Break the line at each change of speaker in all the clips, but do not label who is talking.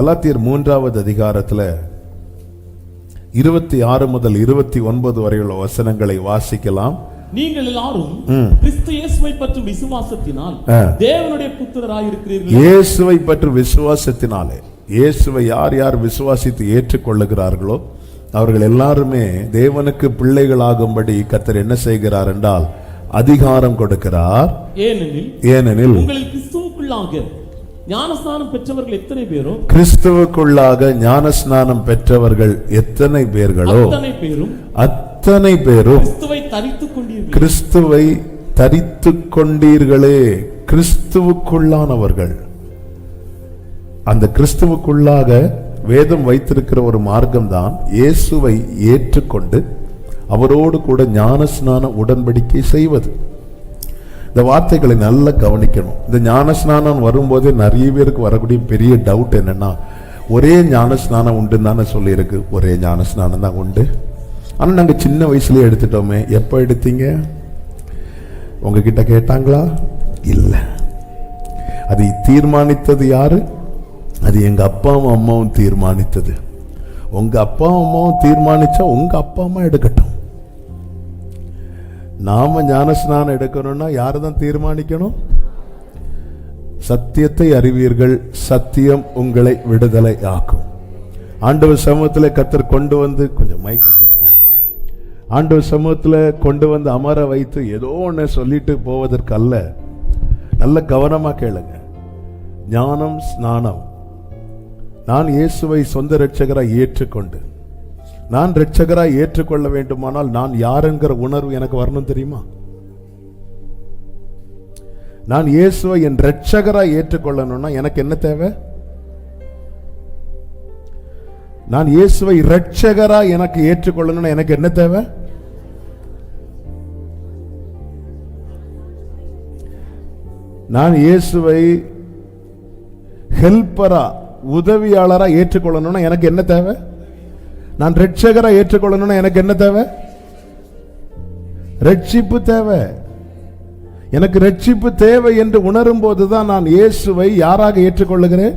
கலாத்தியர் மூன்றாவது அதிகாரத்துல இருபத்தி ஆறு முதல் இருபத்தி ஒன்பது வரையுள்ள வசனங்களை வாசிக்கலாம்.
நீங்கள் எல்லாரும் கிறிஸ்து இயேசுவை பற்றும் விசுவாசத்தினால். தேவனுடைய புத்திரராயிருக்கிறீர்கள்.
இயேசுவை பற்றி விசுவாசத்தினாலே இயேசுவை யார் யார் விசுவாசித்து ஏற்றுக்கொள்ளுகிறார்களோ அவர்கள் எல்லாருமே தேவனுக்கு பிள்ளைகளாகும்படி கர்த்தர் என்ன செய்கிறார் என்றால் அதிகாரம் கொடுக்கிறார்.
ஏனெனில்
ஏனெனில்
உங்களில் கிறிஸ்துவுக்குள்ளாக ஞானஸ்நானம் பெற்றவர்கள் எத்தனை பேரோ?
கிறிஸ்துவுக்குள்ளாக ஞானஸ்நானம் பெற்றவர்கள் எத்தனை பேர்களோ?
அத்தனை பேரும்
அத்தனை பேரும்
கிறிஸ்துவை தரித்துக் கொண்டீர்கள்.
கிறிஸ்துவை தரித்துக் கொண்டீர்களே. கிறிஸ்துவுக்குள்ளானவர்கள். அந்த கிறிஸ்துவுக்குள்ளாக வேதம் வைத்திருக்கிற ஒரு மார்க்கம்தான் இயேசுவை ஏற்றுக்கொண்டு அவரோடு கூட ஞானஸ்நான உடன்படிக்கை செய்வது. இந்த வார்த்தைகளை நல்லா கவனிக்கணும். இந்த ஞானஸ்நானம் வரும்போதே நிறைய பேருக்கு வரக்கூடிய பெரிய டவுட் என்னென்னா ஒரே ஞானஸ்நானம் உண்டுன்னு தானே சொல்லியிருக்கு. ஒரே ஞானஸ்நானம் தான் உண்டு. ஆனால் நாங்கள் சின்ன வயசுலேயே எடுத்துட்டோமே. எப்போ எடுத்தீங்க? உங்ககிட்ட கேட்டாங்களா? இல்லை. அதை தீர்மானித்தது யாரு? அது எங்கள் அப்பாவும் அம்மாவும் தீர்மானித்தது. உங்கள் அப்பாவும் அம்மாவும் தீர்மானித்தா உங்கள் அப்பா அம்மா எடுக்கட்டும். நாம ஞானஸ்நானம் எடுக்கணும்னா யாரை தான் தீர்மானிக்கணும்? சத்தியத்தை அறிவீர்கள் சத்தியம் உங்களை விடுதலை ஆக்கும் ஆண்டவர் சமூகத்தில் கத்தர் கொண்டு வந்து கொஞ்சம் மைக் ஆண்டவர் சமூகத்தில் கொண்டு வந்து அமர வைத்து ஏதோ ஒன்று சொல்லிட்டு போவதற்கு அல்ல நல்ல கவனமாக கேளுங்க. ஞானம் ஸ்நானம். நான் இயேசுவை சொந்த ரட்சகராக ஏற்றுக்கொண்டு நான் ரட்சகராய் ஏற்றுக்கொள்ள வேண்டுமானால் நான் யார் என்கிற உணர்வு எனக்கு வரணும் தெரியுமா? நான் இயேசுவை என் ரட்சகராய் ஏற்றுக்கொள்ளணும்னா எனக்கு என்ன தேவை? நான் இயேசுவை ரட்சகராய் எனக்கு ஏற்றுக்கொள்ளணும்னா எனக்கு என்ன தேவை? நான் இயேசுவை ஹெல்ப்பரா உதவியாளரா ஏற்றுக்கொள்ளணும்னா எனக்கு என்ன தேவை? நான் ரட்சகரை ஏற்றுக்கொள்ளணும்னா எனக்கு என்ன தேவை? ரட்சிப்பு தேவை. எனக்கு ரட்சிப்பு தேவை என்று உணரும் போதுதான் நான் இயேசுவை யாராக ஏற்றுக்கொள்ளுகிறேன்?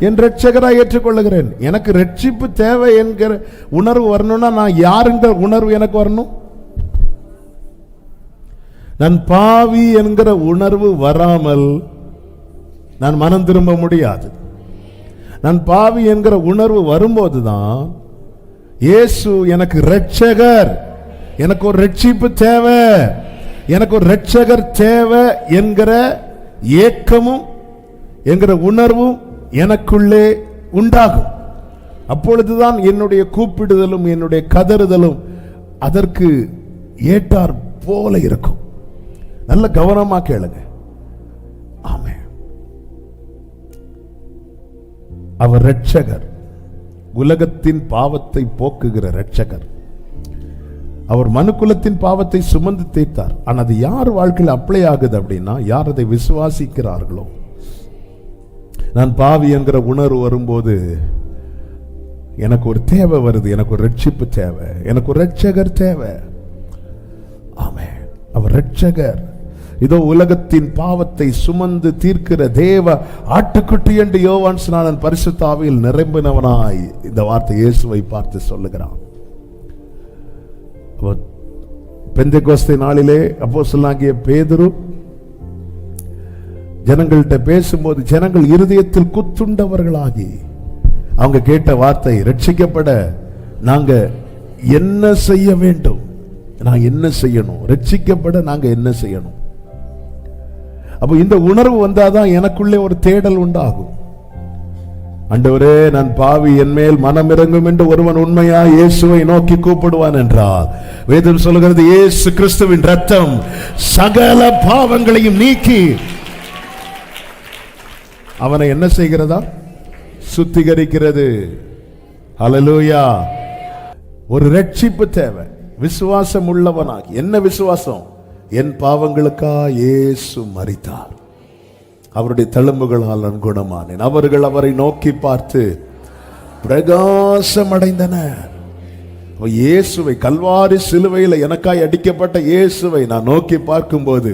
என் ரட்சகராக ஏற்றுக்கொள்ளுகிறேன். எனக்கு ரட்சிப்பு தேவை என்கிற உணர்வு வரணும்னா நான் யாருங்கிற உணர்வு எனக்கு வரணும்? நான் பாவி என்கிற உணர்வு வராமல் நான் மனம் திரும்ப முடியாது. நான் பாவி என்கிற உணர்வு வரும்போதுதான் இயேசு எனக்கு ரட்சகர் எனக்கு ஒரு ரட்சிப்பு தேவை. எனக்கு ஒரு ரட்சகர் தேவை என்கிற ஏக்கமும் என்கிற உணர்வும் எனக்குள்ளே உண்டாகும். அப்பொழுதுதான் என்னுடைய கூப்பிடுதலும் என்னுடைய கதறுதலும் அதற்கு ஏற்றார் போல இருக்கும். நல்ல கவனமாக கேளுங்க. ஆமே அவர் ரட்சகர் உலகத்தின் பாவத்தை போக்குகிற ரட்சகர் அவர் மனுக்குலத்தின் பாவத்தை சுமந்து தேய்த்தார். ஆனால் அது யார் வாழ்க்கையில் அப்ளை ஆகுது அப்படின்னா யார் அதை விசுவாசிக்கிறார்களோ? நான் பாவி என்கிற உணர்வு வரும்போது எனக்கு ஒரு தேவை வருது எனக்கு ஒரு ரட்சிப்பு தேவை எனக்கு ஒரு ரட்சகர் தேவை. ஆமே அவர் ரட்சகர் இதோ உலகத்தின் பாவத்தை சுமந்து தீர்க்கிற தேவ ஆட்டுக்குட்டி என்று யோவான் ஸ்நானன் பரிசுத்தாவியில் நிரம்பினவனாய் இந்த வார்த்தை இயேசுவை பார்த்து சொல்லுகிறான். பெந்தை கோஸ்தை நாளிலே அப்போ சொல்லாங்கிய பேதுரு ஜனங்கள்கிட்ட பேசும்போது ஜனங்கள் இருதயத்தில் குத்துண்டவர்களாகி அவங்க கேட்ட வார்த்தை ரட்சிக்கப்பட நாங்க என்ன செய்ய வேண்டும்? நான் என்ன செய்யணும்? ரட்சிக்கப்பட நாங்க என்ன செய்யணும்? அப்போ இந்த உணர்வு வந்தாதான் எனக்குள்ளே ஒரு தேடல் உண்டாகும். அண்டவரே நான் பாவி என் மேல் மனம் இறங்கும் என்று ஒருவன் உண்மையா இயேசுவை நோக்கி கூப்பிடுவான் என்றார் வேதம் சொல்லுகிறது இயேசு கிறிஸ்துவின் ரத்தம் சகல பாவங்களையும் நீக்கி. அவனை என்ன செய்கிறதா? சுத்திகரிக்கிறது. அலலூயா ஒரு ரட்சிப்பு தேவை. விசுவாசம் உள்ளவனாகி. என்ன விசுவாசம்? என் பாவங்களுக்கா இயேசு மரித்தார். அவருடைய தழும்புகளால் நான் குணமானேன். அவர்கள் அவரை நோக்கி பார்த்து பிரகாசம் அடைந்தனர் இயேசுவை கல்வாரி சிலுவையில் எனக்காய் அடிக்கப்பட்ட இயேசுவை நான் நோக்கி பார்க்கும்போது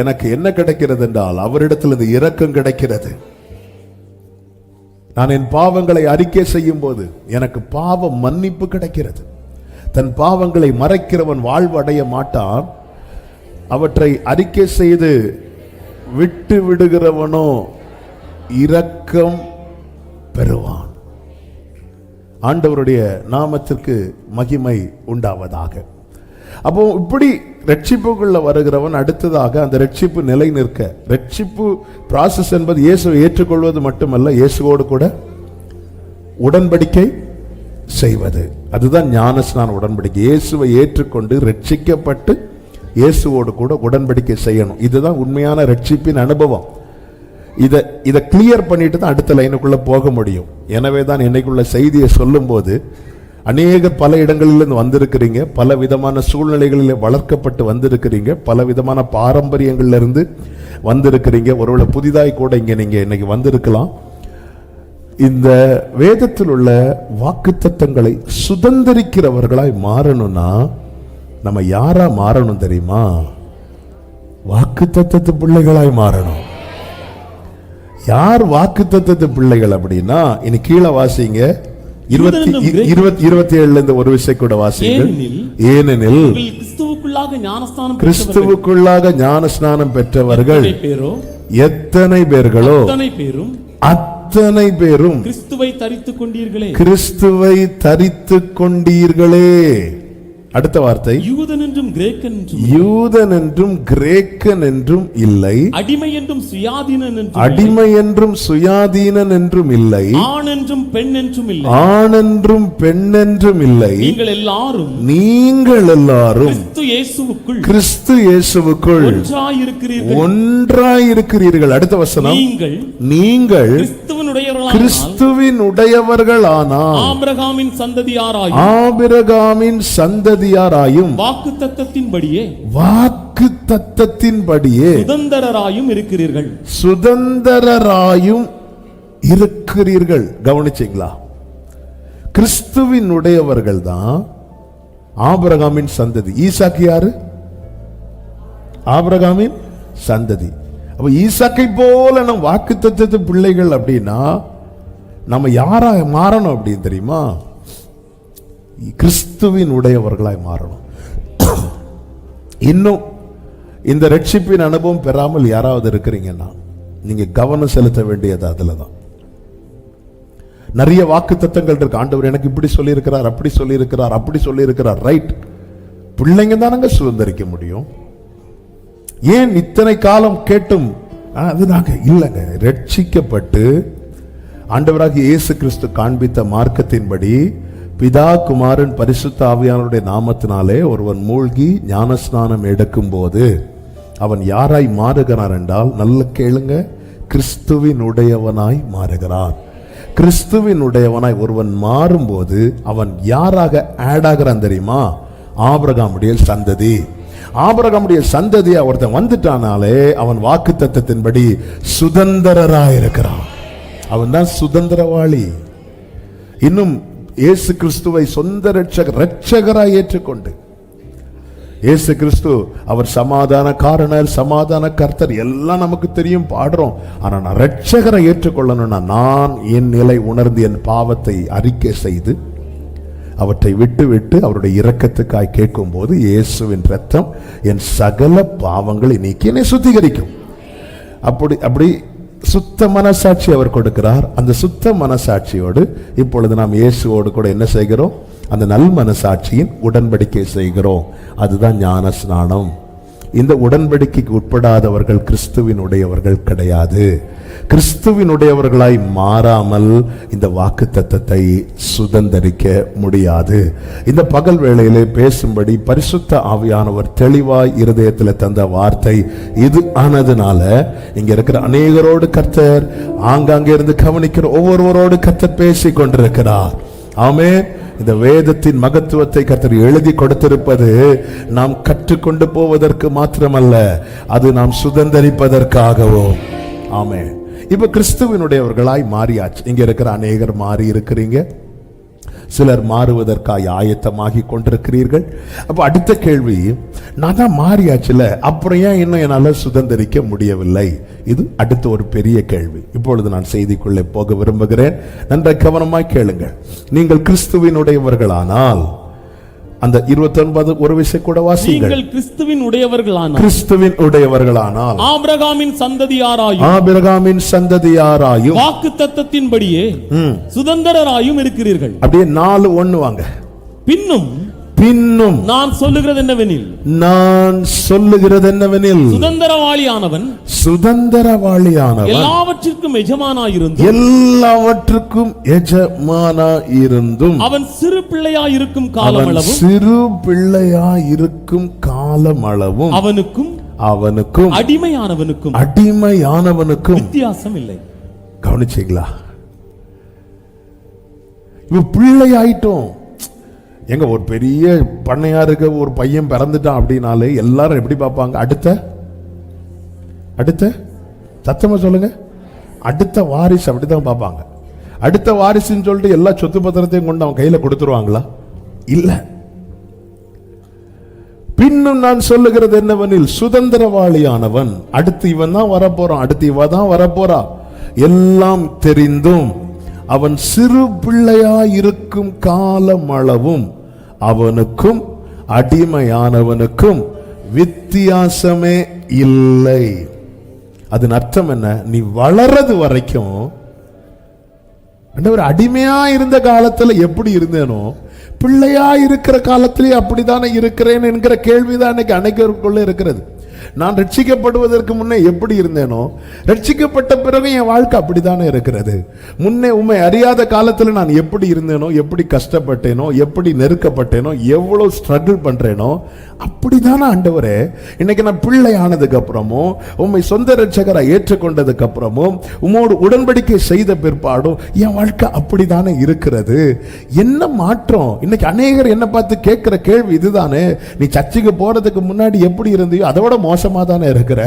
எனக்கு என்ன கிடைக்கிறது என்றால் அவரிடத்தில் இந்த இரக்கம் கிடைக்கிறது. நான் என் பாவங்களை அறிக்கை செய்யும் போது எனக்கு பாவ மன்னிப்பு கிடைக்கிறது. தன் பாவங்களை மறைக்கிறவன் வாழ்வு அடைய மாட்டான். அவற்றை அறிக்கை செய்து விட்டு விடுகிறவனோ இரக்கம் பெறுவான். ஆண்டவருடைய நாமத்திற்கு மகிமை உண்டாவதாக. அப்போ இப்படி ரட்சிப்புக்குள்ள வருகிறவன் அடுத்ததாக அந்த ரட்சிப்பு நிலை நிற்க ரட்சிப்பு ப்ராசஸ் என்பது இயேசுவை ஏற்றுக்கொள்வது மட்டுமல்ல இயேசுவோடு கூட உடன்படிக்கை செய்வது. அதுதான் ஞானஸ்நான உடன்படிக்கை. இயேசுவை ஏற்றுக்கொண்டு ரட்சிக்கப்பட்டு இயேசுவோடு கூட உடன்படிக்கை செய்யணும். இதுதான் உண்மையான ரட்சிப்பின் அனுபவம். இதை இதை கிளியர் பண்ணிட்டு தான் அடுத்த லைனுக்குள்ளே போக முடியும். எனவே தான் இன்னைக்குள்ள செய்தியை சொல்லும்போது அநேகர் பல இடங்களிலிருந்து வந்திருக்கிறீங்க. பல விதமான சூழ்நிலைகளில் வளர்க்கப்பட்டு வந்திருக்கிறீங்க. பல விதமான பாரம்பரியங்கள்லேருந்து வந்திருக்கிறீங்க. ஒருவேளை புதிதாய் கூட இங்கே நீங்கள் இன்னைக்கு வந்திருக்கலாம். இந்த வேதத்தில் உள்ள வாக்குத்தத்தங்களை சுதந்திரிக்கிறவர்களாய் மாறணும்னா நம்ம யாரா மாறணும் தெரியுமா? வாக்குத்தத்தத்து பிள்ளைகளாய் மாறணும். யார் வாக்குத்தத்தத்து பிள்ளைகள் அப்படின்னா இனி கீழே வாசிங்க. இருபத்தி இருபத்தி ஏழுல இருந்து ஒரு விஷயம் கூட வாசிங்க
ஏனெனில் கிறிஸ்துவுக்குள்ளாக ஞானஸ்தானம் பெற்றவர்கள்.
கிறிஸ்துவுக்குள்ளாக ஞான ஸ்நானம் பெற்றவர்கள்
எத்தனை பேரோ?
எத்தனை பேர்களோ?
அத்தனை பேரும்
அத்தனை பேரும்
கிறிஸ்துவை தரித்துக் கொண்டீர்களே.
கிறிஸ்துவை தரித்து கொண்டீர்களே. அடுத்த வார்த்தை.
யூதன் என்றும் கிரேக்கன் என்றும்
யூதன் என்றும் கிரேக்கன் என்றும் இல்லை.
அடிமை என்றும் சுயாதீனன் என்றும்
அடிமை என்றும் சுயாதீனன் என்றும் இல்லை.
ஆண் என்றும் பெண் என்றும் இல்லை.
ஆணென்றும் பெண்ணென்றும் இல்லை.
நீங்கள் எல்லாரும்
நீங்கள் எல்லாரும்
கிறிஸ்து இயேசுவுக்குள்
கிறிஸ்து இயேசுவுக்குள்
ஒன்றாயிருக்கிறீர்கள்.
ஒன்றாயிருக்கிறீர்கள். அடுத்த வசனம்.
நீங்கள்
நீங்கள்
கிறிஸ்துவனுடையவர்களானால்
கிறிஸ்துவின் உடையவர்கள் ஆனால்
ஆபிரகாமின் சந்ததியாராயும்
ஆபிரகாமின் சந்ததியாராயும்
வாக்கு தத்தத்தின்படியே
வாக்கு தத்தத்தின்படியே
சுதந்திரராயும் இருக்கிறீர்கள்.
சுதந்திரராயும் இருக்கிறீர்கள். கவனிச்சீங்களா? கிறிஸ்துவின் உடையவர்கள் தான் ஆபிரகாமின் சந்ததி. ஈசாக்கு யாரு? ஆபிரகாமின் சந்ததி. அப்போ ஈசாக்கை போல நம் வாக்கு பிள்ளைகள் அப்படின்னா நம்ம யாராக மாறணும் அப்படின்னு தெரியுமா? கிறிஸ்துவின் உடையவர்களாய் மாறணும். இன்னும் இந்த ரட்சிப்பின் அனுபவம் பெறாமல் யாராவது இருக்கிறீங்கன்னா நீங்கள் கவனம் செலுத்த வேண்டியது அதில் தான் நிறைய வாக்கு தத்தங்கள் இருக்கு. ஆண்டவர் எனக்கு இப்படி சொல்லியிருக்கிறார் அப்படி சொல்லியிருக்கிறார் அப்படி சொல்லியிருக்கிறார். ரைட் பிள்ளைங்க தானங்க சுதந்திரிக்க முடியும். ஏன் இத்தனை காலம் கேட்டும்? அது நாங்கள் இல்லைங்க. ரட்சிக்கப்பட்டு ஆண்டவராக இயேசு கிறிஸ்து காண்பித்த மார்க்கத்தின்படி பிதா குமாரன் பரிசுத்த ஆவியானவருடைய நாமத்தினாலே ஒருவன் மூழ்கி ஞானஸ்நானம் எடுக்கும்போது அவன் யாராய் மாறுகிறான் என்றால் நல்ல கேளுங்க கிறிஸ்துவின் உடையவனாய் மாறுகிறான். கிறிஸ்துவின் உடையவனாய் ஒருவன் மாறும்போது அவன் யாராக ஆட் ஆகிறான் தெரியுமா? ஆபிரகாமுடைய சந்ததி. ஆபரகமுடைய சந்ததி ஒருத்தன் வந்துட்டானாலே அவன் வாக்கு தத்தத்தின்படி சுதந்திரராயிருக்கிறான். அவன் தான் சுதந்திரவாளி. இன்னும் இயேசு கிறிஸ்துவை சொந்த ரட்சகர் ரட்சகராய் ஏற்றுக்கொண்டு. இயேசு கிறிஸ்து அவர் சமாதான காரணர் சமாதான கர்த்தர் எல்லாம் நமக்கு தெரியும் பாடுறோம். ஆனா நான் ரட்சகரை ஏற்றுக்கொள்ளணும்னா நான் என் நிலை உணர்ந்து என் பாவத்தை அறிக்கை செய்து அவற்றை விட்டு விட்டு அவருடைய இரக்கத்துக்காய் கேட்கும் போது இயேசுவின் ரத்தம் என் சகல பாவங்களை நீக்கி என்னை சுத்திகரிக்கும். அப்படி அப்படி சுத்த மனசாட்சி அவர் கொடுக்கிறார். அந்த சுத்த மனசாட்சியோடு இப்பொழுது நாம் இயேசுவோடு கூட என்ன செய்கிறோம்? அந்த நல் மனசாட்சியின் உடன்படிக்கை செய்கிறோம். அதுதான் ஞான ஸ்நானம் இந்த உடன்படிக்கைக்கு உட்படாதவர்கள் கிறிஸ்துவின் உடையவர்கள் கிடையாது. கிறிஸ்துவினுடையவர்களாய் மாறாமல் இந்த வாக்கு தத்தத்தை சுதந்தரிக்க முடியாது. இந்த பகல் வேளையிலே பேசும்படி பரிசுத்த ஆவியானவர் தெளிவாய் இருதயத்தில் தந்த வார்த்தை இது ஆனதுனால இங்க இருக்கிற அநேகரோடு கர்த்தர் ஆங்காங்கே இருந்து கவனிக்கிற ஒவ்வொருவரோடு கர்த்தர் பேசி கொண்டிருக்கிறார். ஆமே இந்த வேதத்தின் மகத்துவத்தை கர்த்தர் எழுதி கொடுத்திருப்பது நாம் கற்றுக்கொண்டு போவதற்கு மாத்திரமல்ல அது நாம் சுதந்திரிப்பதற்காகவும். ஆமே இப்போ கிறிஸ்துவினுடையவர்களாய் மாறியாச்சு. இங்கே இருக்கிற அநேகர் மாறி இருக்கிறீங்க. சிலர் மாறுவதற்காக ஆயத்தமாகி கொண்டிருக்கிறீர்கள். அப்போ அடுத்த கேள்வி நான் தான் மாறியாச்சுல அப்புறம் ஏன் இன்னும் என்னால் சுதந்திரிக்க முடியவில்லை? இது அடுத்த ஒரு பெரிய கேள்வி. இப்பொழுது நான் செய்திக்குள்ளே போக விரும்புகிறேன். நன்றாய் கவனமாய் கேளுங்கள். நீங்கள் கிறிஸ்துவினுடையவர்களானால் அந்த இருபத்தி ஒரு விஷயம் கூட வாசிங்கள்
கிறிஸ்துவின் உடையவர்களான
கிறிஸ்துவின் உடையவர்களானால்.
ஆபிரகாமின் சந்ததியாராயும்.
ஆபிரகாமின் சந்ததியாராயும்.
வாக்கு தத்தத்தின்படியே சுதந்திரராயும் இருக்கிறீர்கள்.
அப்படியே நாலு ஒண்ணு வாங்க.
பின்னும்
பின்னும்
நான் சொல்லுகிறது என்னவெனில்?
நான் சொல்லுகிறது என்னவெனில்?
சுதந்திரவாளியானவன்
சுதந்திரவாளியானவன்
எல்லாவற்றிற்கும் எஜமானாயிருந்து
எல்லாவற்றுக்கும் எஜமானா இருந்தும்
அவன் சிறு பிள்ளையாயிருக்கும்
அவன்
காலமளவும்
சிறு பிள்ளையா இருக்கும் காலமளவும்
அவனுக்கும்
அவனுக்கும்
அடிமையானவனுக்கும்
அடிமையானவனுக்கும்
வித்தியாசம் இல்லை
கவனிச்சீங்களா இவ பிள்ளை ஆயிட்டோம் எங்க ஒரு பெரிய பண்ணையாருக்கு ஒரு பையன் பிறந்துட்டான் அப்படின்னாலே எல்லாரும் எப்படி பார்ப்பாங்க? அடுத்த? அடுத்த? சத்தமா சொல்லுங்க. அடுத்த வாரிசு அப்படிதான் பார்ப்பாங்க. அடுத்த வாரிசுன்னு சொல்லிட்டு எல்லா சொத்து பத்திரத்தையும் கொண்டு அவன் கையில் கொடுத்துருவாங்களா? இல்லை. பின்னும் நான் சொல்லுகிறது என்னவெனில் சுதந்திரவாளியானவன். அடுத்து இவன் தான் வரப்போறான். அடுத்து இவ தான் வரப்போறா. எல்லாம் தெரிந்தும் அவன் சிறு பிள்ளையா இருக்கும் காலமளவும் அவனுக்கும் அடிமையானவனுக்கும் வித்தியாசமே இல்லை. அதன் அர்த்தம் என்ன? நீ வளர்றது வரைக்கும் ஆண்டவர் அடிமையா இருந்த காலத்துல எப்படி இருந்தேனோ பிள்ளையா இருக்கிற காலத்திலே அப்படித்தானே இருக்கிறேன் என்கிற கேள்விதான் இன்னைக்கு அனைவருக்குள்ள இருக்கிறது. நான் ரட்சிக்கப்படுவதற்கு முன்னே எப்படி இருந்தேனோ ரட்சிக்கப்பட்ட பிறகு என் வாழ்க்கை அப்படித்தானே இருக்கிறது. முன்னே உண்மை அறியாத காலத்துல நான் எப்படி இருந்தேனோ எப்படி கஷ்டப்பட்டேனோ எப்படி நெருக்கப்பட்டேனோ எவ்வளவு ஸ்ட்ரகிள் பண்றேனோ அப்படிதானே ஆண்டவரே. இன்னைக்கு நான் பிள்ளை ஆனதுக்கு அப்புறமும் உண்மை சொந்த ரட்சகரை ஏற்றுக்கொண்டதுக்கு அப்புறமும் உடன்படிக்கை செய்த பிற்பாடும் என் வாழ்க்கை அப்படித்தானே இருக்கிறது. என்ன மாற்றம்? இன்னைக்கு அநேகர் என்ன பார்த்து கேட்குற கேள்வி இதுதானே. நீ சர்ச்சுக்கு போறதுக்கு முன்னாடி எப்படி இருந்தியோ அதோட மோசம் மோசமா தானே இருக்கிற?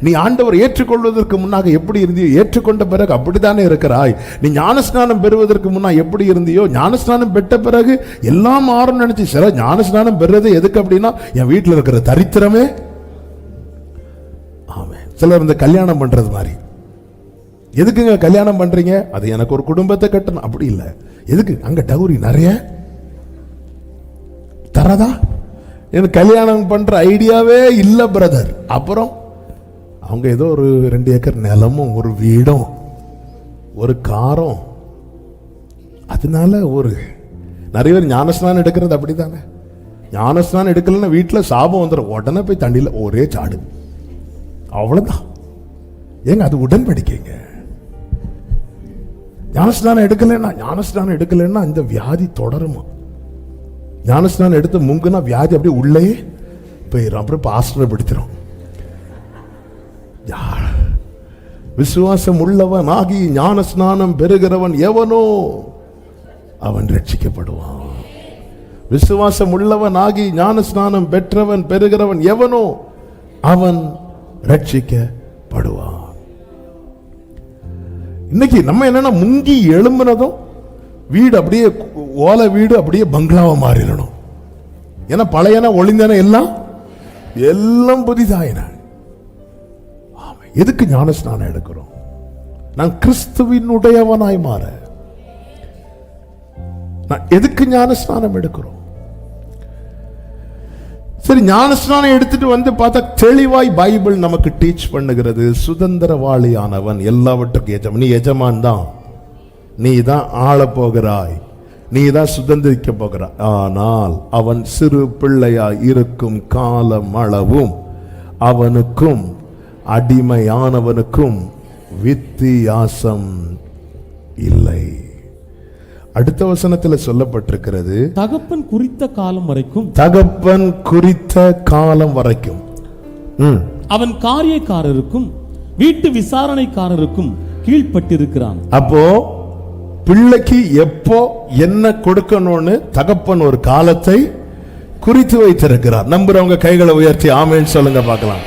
நீ ஆண்டவர் ஏற்றுக்கொள்வதற்கு முன்னாக எப்படி இருந்தியோ ஏற்றுக்கொண்ட பிறகு அப்படித்தானே இருக்கிறாய். நீ ஞானஸ்நானம் பெறுவதற்கு முன்னா எப்படி இருந்தியோ ஞானஸ்நானம் பெற்ற பிறகு எல்லாம் மாறும் நினைச்சு சில ஞானஸ்நானம் பெறுறது எதுக்கு அப்படின்னா என் வீட்டில் இருக்கிற தரித்திரமே. ஆமே சிலர் இந்த கல்யாணம் பண்ணுறது மாதிரி. எதுக்குங்க கல்யாணம் பண்ணுறீங்க அது எனக்கு ஒரு குடும்பத்தை கட்டணும். அப்படி இல்லை. எதுக்கு? அங்கே டவுரி நிறைய. தரதா? எனக்கு கல்யாணம் பண்ணுற ஐடியாவே இல்லை பிரதர் அப்புறம் அவங்க ஏதோ ஒரு ரெண்டு ஏக்கர் நிலமும் ஒரு வீடும் ஒரு காரம். அதனால ஒரு நிறைய பேர் ஞானஸ்நானம் எடுக்கிறது அப்படித்தானே? ஞானஸ்நானம் எடுக்கலன்னா வீட்டில் சாபம் வந்துடும் உடனே போய் தண்ணியில் ஒரே சாடு. அவ்வளோதான் ஏங்க அது உடன்படிக்கைங்க. ஞானஸ்நானம் எடுக்கலைன்னா ஞானஸ்நானம் எடுக்கலைன்னா இந்த வியாதி தொடருமா? ஞானஸ்நானம் எடுத்து முங்குனா வியாதி அப்படியே உள்ளே போயிடும் அப்புறம் பாஸ்டரை பிடித்திரும் யா- விசுவாசம் உள்ளவன் ஆகி ஞானஸ்நானம் பெறுகிறவன் எவனோ அவன் ரட்சிக்கப்படுவான். விசுவாசம் உள்ளவன் ஆகி ஞானஸ்நானம் பெற்றவன் பெறுகிறவன் எவனோ அவன் ரட்சிக்கப்படுவான். இன்னைக்கு நம்ம என்னன்னா முங்கி எழும்புனதும் வீடு அப்படியே ஓலை வீடு அப்படியே பங்களாவை மாறிடணும். ஏன்னா பழையன ஒளிந்தன எல்லாம் எல்லாம் புதிதாயின. ஆமா. எதுக்கு ஞானஸ்நானம் எடுக்கிறோம்? நான் கிறிஸ்துவினுடையவனாய் மாற. நான் எதுக்கு ஞானஸ்நானம் எடுக்கிறோம்? சரி ஞானஸ்நானம் எடுத்துட்டு வந்து பார்த்தா தெளிவாய் பைபிள் நமக்கு டீச் பண்ணுகிறது. சுதந்திரவாளியானவன். எல்லாவற்றுக்கும் எஜமான் நீ எஜமான் தான். நீ தான் ஆளப் போகிறாய். நீ தான் சுதந்திரிக்க போகிறாய் ஆனால் அவன் சிறு பிள்ளையாய் இருக்கும் காலம் அளவும் அவனுக்கும் அடிமையானவனுக்கும் வித்தியாசம் இல்லை. அடுத்த வசனத்துல சொல்லப்பட்டிருக்கிறது
தகப்பன் குறித்த காலம் வரைக்கும்
தகப்பன் குறித்த காலம் வரைக்கும்.
அவன் காரியக்காரருக்கும் வீட்டு விசாரணைக்காரருக்கும் கீழ்ப்பட்டிருக்கிறான்.
அப்போ பிள்ளைக்கு எப்போ என்ன கொடுக்கணும்னு தகப்பன் ஒரு காலத்தை குறித்து வைத்திருக்கிறார். நம்புறவங்க கைகளை உயர்த்தி ஆமேன்னு சொல்லுங்க பார்க்கலாம்.